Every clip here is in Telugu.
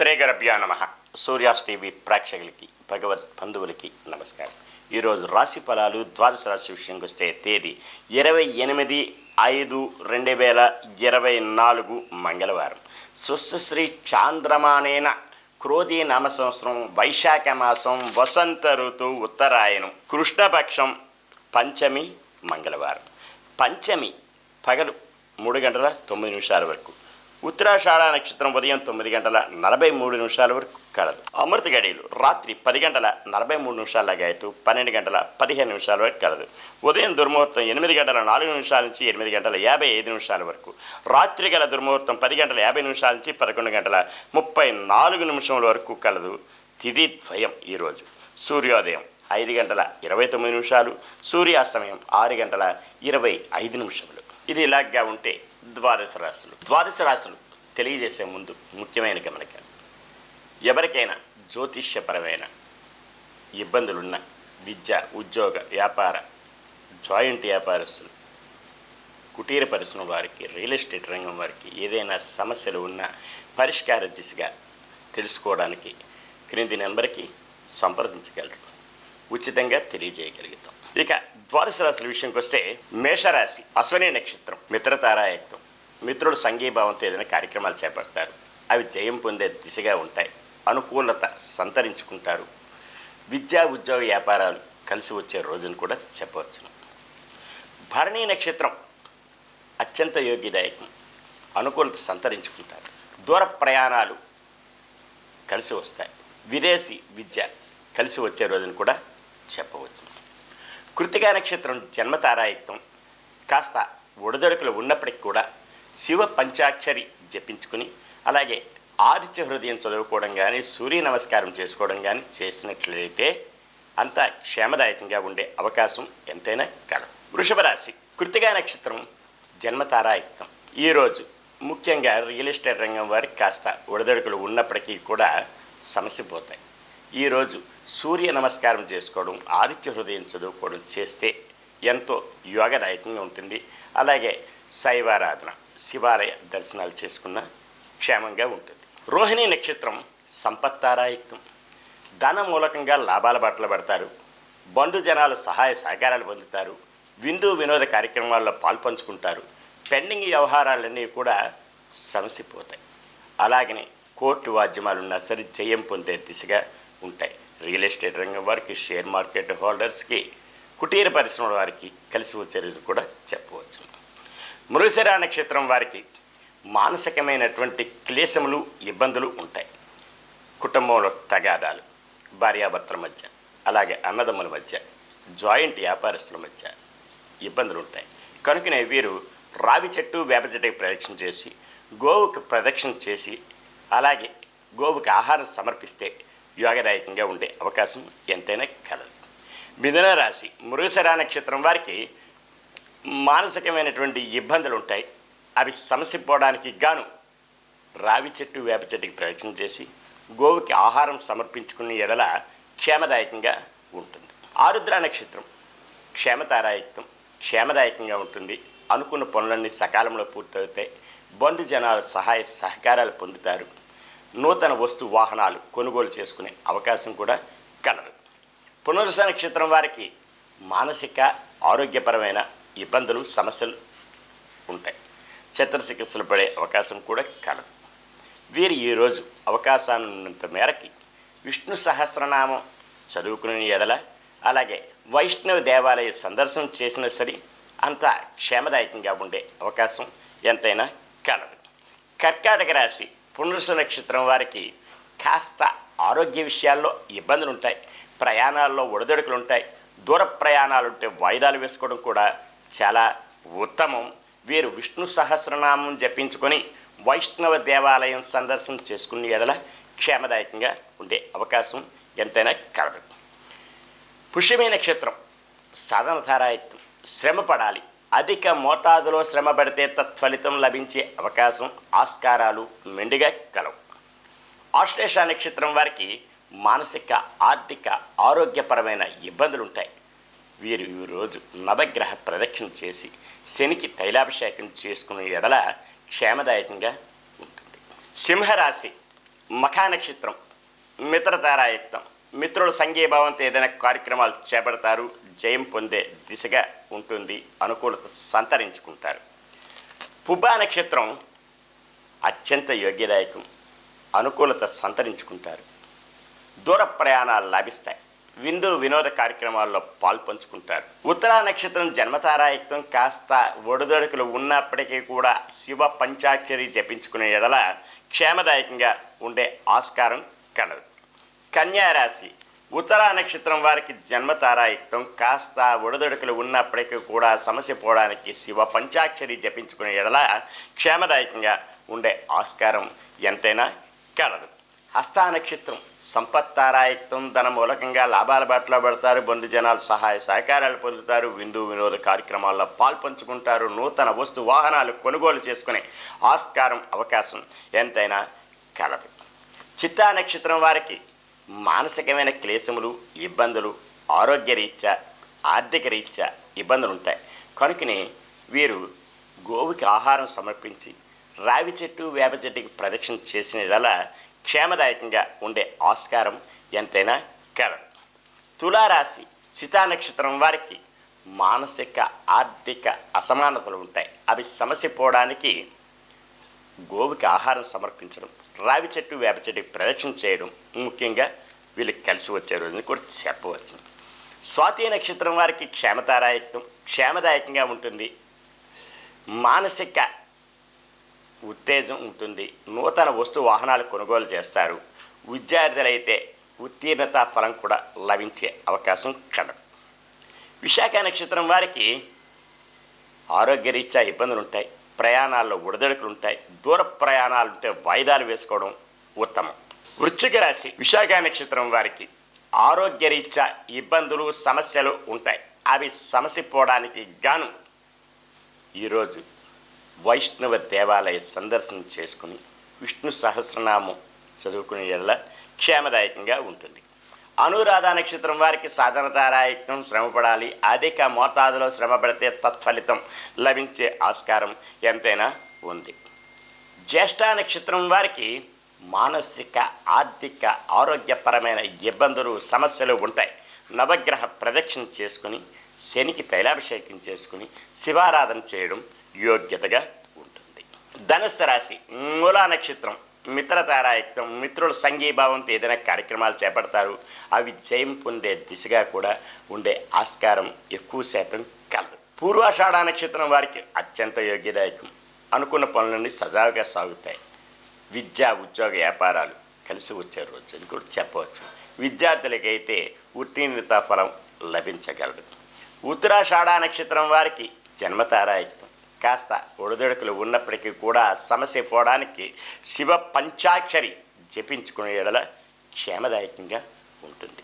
శ్రీగరభ్యా నమ. సూర్యాస్ టీవీ ప్రేక్షకులకి భగవత్ బంధువులకి నమస్కారం. ఈరోజు రాశి ఫలాలు ద్వాదశ రాశి విషయంకి వస్తే తేదీ ఇరవై ఎనిమిది ఐదు రెండు వేల ఇరవై నాలుగు మంగళవారం. సుశ్రీ చాంద్రమానేన క్రోధీ నామ సంవత్సరం వైశాఖ మాసం వసంత ఋతువు ఉత్తరాయణం కృష్ణపక్షం పంచమి మంగళవారం. పంచమి పగలు మూడు గంటల తొమ్మిది నిమిషాల వరకు. ఉత్తరాషాఢ నక్షత్రం ఉదయం తొమ్మిది గంటల నలభై మూడు నిమిషాల వరకు కలదు. అమృత గడియలు రాత్రి పది గంటల నలభై మూడు నిమిషాల గాయతు పన్నెండు గంటల పదిహేను నిమిషాల వరకు కలదు. ఉదయం దుర్ముహూర్తం ఎనిమిది గంటల నాలుగు నిమిషాల నుంచి ఎనిమిది గంటల యాభై ఐదు నిమిషాల వరకు. రాత్రి గల దుర్ముహూర్తం పది గంటల యాభై నిమిషాల నుంచి పదకొండు గంటల ముప్పై నాలుగు నిమిషముల వరకు కలదు. తిది ద్వయం ఈరోజు సూర్యోదయం ఐదు గంటల ఇరవై తొమ్మిది నిమిషాలు. సూర్యాస్తమయం ఆరు గంటల ఇరవై ఐదు నిమిషములు. ఇది ఇలాగ్గా ఉంటే ద్వాదశ రాశులు. ద్వాదశ రాశులు తెలియజేసే ముందు ముఖ్యమైన గమనిక. ఎవరికైనా జ్యోతిష్యపరమైన ఇబ్బందులున్న విద్య ఉద్యోగ వ్యాపార జాయింట్ వ్యాపారస్తులు కుటీర పరిశ్రమ వారికి రియల్ ఎస్టేట్ రంగం వారికి ఏదైనా సమస్యలు ఉన్నా పరిష్కార దిశగా తెలుసుకోవడానికి క్రింది నెంబర్కి సంప్రదించగలరు. ఉచితంగా తెలియజేయగలుగుతాం. ఇక ద్వాదశ రాశుల విషయంకి వస్తే మేషరాశి అశ్వని నక్షత్రం మిత్రతారాయక్తం. మిత్రుడు సంఘీభావంతో ఏదైనా కార్యక్రమాలు చేపడతారు. అవి జయం పొందే దిశగా ఉంటాయి. అనుకూలత సంతరించుకుంటారు. విద్యా ఉద్యోగ వ్యాపారాలు కలిసి వచ్చే రోజును కూడా చెప్పవచ్చును. భరణీ నక్షత్రం అత్యంత యోగ్యదాయకం. అనుకూలత సంతరించుకుంటారు. దూర ప్రయాణాలు కలిసి వస్తాయి. విదేశీ విద్య కలిసి వచ్చే రోజును కూడా చెప్పవచ్చు కృతికా నక్షత్రం జన్మతారాయత్వం కాస్త ఒడిదొడుకులు ఉన్నప్పటికీ కూడా శివ పంచాక్షరి జపించుకుని అలాగే ఆదిత్య హృదయం చదువుకోవడం కానీ సూర్య నమస్కారం చేసుకోవడం కానీ చేసినట్లయితే అంత క్షేమదాయకంగా ఉండే అవకాశం ఎంతైనా కలదు. వృషభ రాశి కృతికా నక్షత్రం జన్మతారాయుక్తం ఈరోజు ముఖ్యంగా రియల్ ఎస్టేట్ రంగం వారికి కాస్త ఒడిదొడుకులు ఉన్నప్పటికీ కూడా సమస్య పోతాయి. ఈరోజు సూర్య నమస్కారం చేసుకోవడం ఆదిత్య హృదయం చదువుకోవడం చేస్తే ఎంతో యోగదాయకంగా ఉంటుంది. అలాగే శైవారాధన శివాలయ దర్శనాలు చేసుకున్న క్షేమంగా ఉంటుంది. రోహిణి నక్షత్రం సంపత్తారాయుక్తం ధన మూలకంగా లాభాల బాటలు పడతారు. బండు జనాలు సహాయ సహకారాలు పొందుతారు. విందు వినోద కార్యక్రమాల్లో పాల్పంచుకుంటారు. పెండింగ్ వ్యవహారాలన్నీ కూడా సమసిపోతాయి. అలాగనే కోర్టు వాద్యమాలున్నా సరే జయం పొందే దిశగా ఉంటాయి. రియల్ ఎస్టేట్ రంగం వారికి షేర్ మార్కెట్ హోల్డర్స్కి కుటీర పరిశ్రమల వారికి కలిసి వచ్చేది కూడా చెప్పవచ్చు. మృగశిర నక్షత్రం వారికి మానసికమైనటువంటి క్లేశములు ఇబ్బందులు ఉంటాయి. కుటుంబంలో తగాదాలు భార్యాభర్తల మధ్య అలాగే అన్నదమ్ముల మధ్య జాయింట్ వ్యాపారస్తుల మధ్య ఇబ్బందులు ఉంటాయి. కనుకనే వీరు రావి చెట్టు వేప చెట్టుకి ప్రదక్షిణ చేసి గోవుకు ప్రదక్షిణ చేసి అలాగే గోవుకి ఆహారం సమర్పిస్తే యోగదాయకంగా ఉండే అవకాశం ఎంతైనా కలదు. మిథున రాశి మృగశిర నక్షత్రం వారికి మానసికమైనటువంటి ఇబ్బందులు ఉంటాయి అవి సమస్య పోవడానికి గాను రావి చెట్టు వేప చెట్టుకి ప్రయత్నం చేసి గోవుకి ఆహారం సమర్పించుకునే ఎడల క్షేమదాయకంగా ఉంటుంది. ఆరుద్ర నక్షత్రం క్షేమతారాయుక్తం క్షేమదాయకంగా ఉంటుంది. అనుకున్న పనులన్నీ సకాలంలో పూర్తవుతాయి. బంధు జనాల సహాయ సహకారాలు పొందుతారు. నూతన వస్తు వాహనాలు కొనుగోలు చేసుకునే అవకాశం కూడా కలదు. పునరుస నక్షత్రం వారికి మానసిక ఆరోగ్యపరమైన ఇబ్బందులు సమస్యలు ఉంటాయి. చిత్రచికిత్సలు పడే అవకాశం కూడా కలదు. వీరు ఈరోజు అవకాశాన్నంత మేరకి విష్ణు సహస్రనామం చదువుకునే ఎడల అలాగే వైష్ణవ దేవాలయ సందర్శనం చేసినా సరే అంత క్షేమదాయకంగా ఉండే అవకాశం ఎంతైనా కలదు. కర్కాటక రాశి పునరుస నక్షత్రం వారికి కాస్త ఆరోగ్య విషయాల్లో ఇబ్బందులు ఉంటాయి ప్రయాణాల్లో ఒడిదొడుకులు ఉంటాయి దూర ప్రయాణాలు ఉంటే వాయిదాలు వేసుకోవడం కూడా చాలా ఉత్తమం. వీరు విష్ణు సహస్రనామం జపించుకొని వైష్ణవ దేవాలయం సందర్శన చేసుకునే ఎడల క్షేమదాయకంగా ఉండే అవకాశం ఎంతైనా కలదు. పుష్యమే నక్షత్రం సాధనధారాయత్వం. శ్రమ పడాలి అధిక మోతాదులో శ్రమ పడితే తత్ఫలితం లభించే అవకాశం ఆస్కారాలు మెండుగా కలవు. ఆశ్లేష నక్షత్రం వారికి మానసిక ఆర్థిక ఆరోగ్యపరమైన ఇబ్బందులు ఉంటాయి వీరు రోజు నవగ్రహ ప్రదక్షిణ చేసి శనికి తైలాభిషేకం చేసుకునే ఎడల క్షేమదాయకంగా ఉంటుంది. సింహరాశి మఖా నక్షత్రం మిత్రతారాయుక్తం మిత్రుల సంఘీభావంతో ఏదైనా కార్యక్రమాలు చేపడతారు జయం పొందే దిశగా ఉంటుంది అనుకూలత సంతరించుకుంటారు. పుబ్బా నక్షత్రం అత్యంత యోగ్యదాయకం అనుకూలత సంతరించుకుంటారు. దూర ప్రయాణాలు లాభిస్తాయి. విందు వినోద కార్యక్రమాల్లో పాల్పంచుకుంటారు. ఉత్తరా నక్షత్రం జన్మతారాయుక్తం కాస్త ఒడిదొడుకులు ఉన్నప్పటికీ కూడా శివ పంచాక్షరి జపించుకునే ఎడల క్షేమదాయకంగా ఉండే ఆస్కారం కలదు. కన్యారాశి. ఉత్తరా నక్షత్రం వారికి జన్మతారాయుక్తం. కాస్త ఒడిదొడుకులు ఉన్నప్పటికీ కూడా సమస్య పోవడానికి శివ పంచాక్షరి జపించుకునే ఎడల క్షేమదాయకంగా ఉండే ఆస్కారం ఎంతైనా కలదు. హస్తా నక్షత్రం సంపత్తారాయుక్తం. ధన మూలకంగా లాభాల బాటలో పడతారు. బంధుజనాలు సహాయ సహకారాలు పొందుతారు. విందు వినోద కార్యక్రమాల్లో పాల్పంచుకుంటారు. నూతన వస్తు వాహనాలు కొనుగోలు చేసుకునే ఆస్కారం అవకాశం ఎంతైనా కలదు. చిత్తా నక్షత్రం వారికి మానసికమైన క్లేశములు ఇబ్బందులు ఆరోగ్య రీత్యా ఆర్థిక రీత్యా ఇబ్బందులు ఉంటాయి కనుకనే వీరు గోవుకి ఆహారం సమర్పించి రావి చెట్టు వేప చెట్టుకి ప్రదక్షిణ చేసిన క్షేమదాయకంగా ఉండే ఆస్కారం ఎంతైనా కలదు. తులారాశి శితా నక్షత్రం వారికి మానసిక ఆర్థిక అసమానతలు ఉంటాయి. అవి సమస్య పోవడానికి గోవుకి ఆహారం సమర్పించడం రావి చెట్టు వేప చెట్టు ప్రదక్షిణ చేయడం ముఖ్యంగా వీళ్ళకి కలిసి వచ్చే రోజుని కూడా చెప్పవచ్చు. స్వాతి నక్షత్రం వారికి క్షేమతారాయకం క్షేమదాయకంగా ఉంటుంది. మానసిక ఉత్తేజం ఉంటుంది. నూతన వస్తు వాహనాలు కొనుగోలు చేస్తారు. విద్యార్థులైతే ఉత్తీర్ణత ఫలం కూడా లభించే అవకాశం కలదు. విశాఖ నక్షత్రం వారికి ఆరోగ్యరీత్యా ఇబ్బందులు ఉంటాయి ప్రయాణాల్లో ఉడదడుకులు ఉంటాయి దూర ప్రయాణాలు ఉంటే వాయిదాలు వేసుకోవడం ఉత్తమం. వృశ్చిక రాశి విశాఖ నక్షత్రం వారికి ఆరోగ్యరీత్యా ఇబ్బందులు సమస్యలు ఉంటాయి. అవి సమసిపోవడానికి గాను ఈరోజు వైష్ణవ దేవాలయ సందర్శనం చేసుకుని విష్ణు సహస్రనామం చదువుకునే క్షేమదాయకంగా ఉంటుంది. అనురాధ నక్షత్రం వారికి సాధనతారాయకం శ్రమపడాలి. అధిక మోతాదులో శ్రమ పడితే తత్ఫలితం లభించే ఆస్కారం ఎంతైనా ఉంది. జ్యేష్ఠ నక్షత్రం వారికి మానసిక ఆర్థిక ఆరోగ్యపరమైన ఇబ్బందులు సమస్యలు ఉంటాయి. నవగ్రహ ప్రదక్షిణ చేసుకుని శనికి తైలాభిషేకం చేసుకుని శివారాధన చేయడం యోగ్యతగా ఉంటుంది. ధనుస్సు రాశి మూలా నక్షత్రం. మిత్రతారాయుక్తం మిత్రుల సంఘీభావంతో ఏదైనా కార్యక్రమాలు చేపడతారు అవి జయం పొందే దిశగా కూడా ఉండే ఆస్కారం ఎక్కువ శాతం కలదు. పూర్వాషాఢ నక్షత్రం వారికి అత్యంత యోగ్యదాయకం. అనుకున్న పనులన్నీ సజావుగా సాగుతాయి. విద్యా ఉద్యోగ వ్యాపారాలు కలిసి వచ్చే రోజు అని కూడా చెప్పవచ్చు. విద్యార్థులకైతే ఉత్తీర్ణత ఫలం లభించగలదు. ఉత్తరాషాఢ నక్షత్రం వారికి జన్మతారాయుక్తం కాస్త ఒడిదొడుకులు ఉన్నప్పటికీ కూడా సమస్య పోవడానికి శివ పంచాక్షరి జపించుకునే ఎడల క్షేమదాయకంగా ఉంటుంది.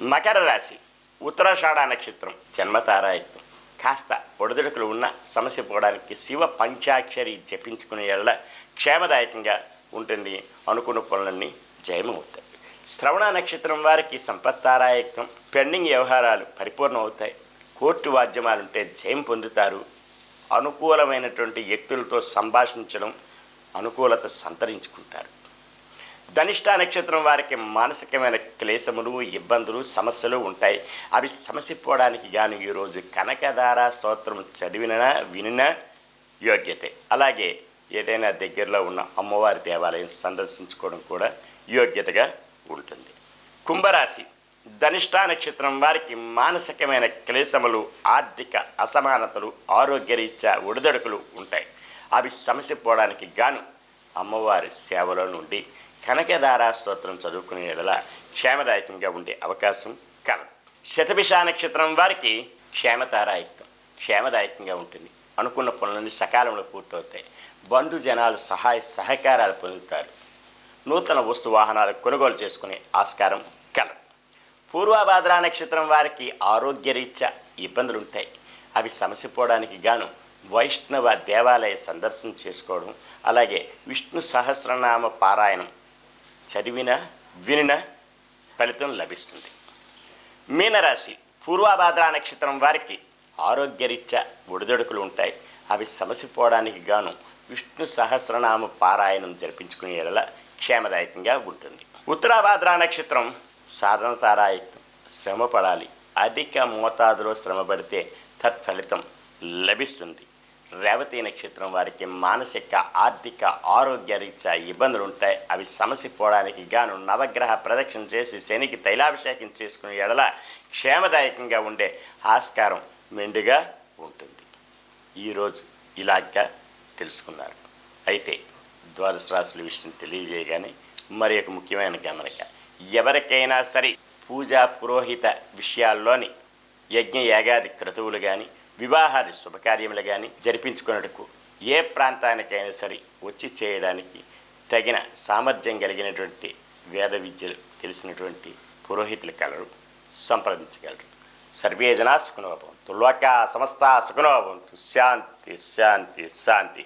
మకర రాశి ఉత్తరాషాఢ నక్షత్రం జన్మతారాయత్వం. కాస్త ఒడిదొడుకులు ఉన్న సమస్య పోవడానికి శివ పంచాక్షరి జపించుకునే ఎడల క్షేమదాయకంగా ఉంటుంది అనుకున్న పనులన్నీ జయమవుతాయి. శ్రవణ నక్షత్రం వారికి సంపత్తారాయత్వం పెండింగ్ వ్యవహారాలు పరిపూర్ణమవుతాయి. కోర్టు వాద్యమాలుంటే జయం పొందుతారు. అనుకూలమైనటువంటి వ్యక్తులతో సంభాషించడం అనుకూలత సంతరించుకుంటారు. ధనిష్ట నక్షత్రం వారికి మానసికమైన క్లేశములు ఇబ్బందులు సమస్యలు ఉంటాయి. అవి సమసిపోవడానికి గాను ఈరోజు కనకధార స్తోత్రం చదివినా వినినా యోగ్యతే. అలాగే ఏదైనా దగ్గరలో ఉన్న అమ్మవారి దేవాలయం సందర్శించుకోవడం కూడా యోగ్యతగా ఉంటుంది. కుంభరాశి ధనిష్టా నక్షత్రం వారికి మానసికమైన క్లేశములు ఆర్థిక అసమానతలు ఆరోగ్యరీత్యా ఒడిదడుకులు ఉంటాయి. అవి సమస్య పోవడానికి గాను అమ్మవారి సేవలో నుండి కనకదారా స్తోత్రం చదువుకునే ఎడల క్షేమదాయకంగా ఉండే అవకాశం కలదు. శతభిష నక్షత్రం వారికి క్షేమతారాయుక్తం క్షేమదాయకంగా ఉంటుంది. అనుకున్న పనులన్నీ సకాలంలో పూర్తవుతాయి. బంధు జనాలు సహాయ సహకారాలు పొందుతారు. నూతన వస్తు వాహనాలు కొనుగోలు చేసుకునే ఆస్కారం పూర్వభాద్ర నక్షత్రం వారికి ఆరోగ్యరీత్యా ఇబ్బందులు ఉంటాయి అవి సమసిపోవడానికి గాను వైష్ణవ దేవాలయ సందర్శనం చేసుకోవడం అలాగే విష్ణు సహస్రనామ పారాయణం చదివిన వినిన ఫలితం లభిస్తుంది. మీనరాశి పూర్వభాద్ర నక్షత్రం వారికి ఆరోగ్యరీత్యా ఒడిదొడుకులు ఉంటాయి అవి సమసిపోవడానికి గాను విష్ణు సహస్రనామ పారాయణం జరిపించుకునే క్షేమదాయకంగా ఉంటుంది. ఉత్తరాభాద్ర నక్షత్రం సాధన తారాయుక్తం. శ్రమ పడాలి అధిక మోతాదులో శ్రమ పడితే తత్ఫలితం లభిస్తుంది. రేవతి నక్షత్రం వారికి మానసిక ఆర్థిక ఆరోగ్య రీత్యా ఇబ్బందులు ఉంటాయి అవి సమస్య పోవడానికి గాను నవగ్రహ ప్రదక్షిణ చేసి శనికి తైలాభిషేకం చేసుకునే ఎడల క్షేమదాయకంగా ఉండే ఆస్కారం మెండుగా ఉంటుంది. ఈరోజు ఇలాగా తెలుసుకున్నారు. అయితే ద్వాదశ రాశుల విషయం తెలియజేయగానే మరి ఒక ముఖ్యమైన గమనిక. ఎవరికైనా సరే పూజా పురోహిత విషయాల్లోని యజ్ఞ యాగాది క్రతువులు కానీ వివాహాది శుభకార్యములు కానీ జరిపించుకున్నట్టుకు ఏ ప్రాంతానికైనా సరే వచ్చి చేయడానికి తగిన సామర్థ్యం కలిగినటువంటి వేద విద్యలు తెలిసినటువంటి పురోహితులు కలరు సంప్రదించగలరు. సర్వే జనా సుఖనోభవంతు లోకా సమస్త సుఖనోభవంతు శాంతి శాంతి శాంతి.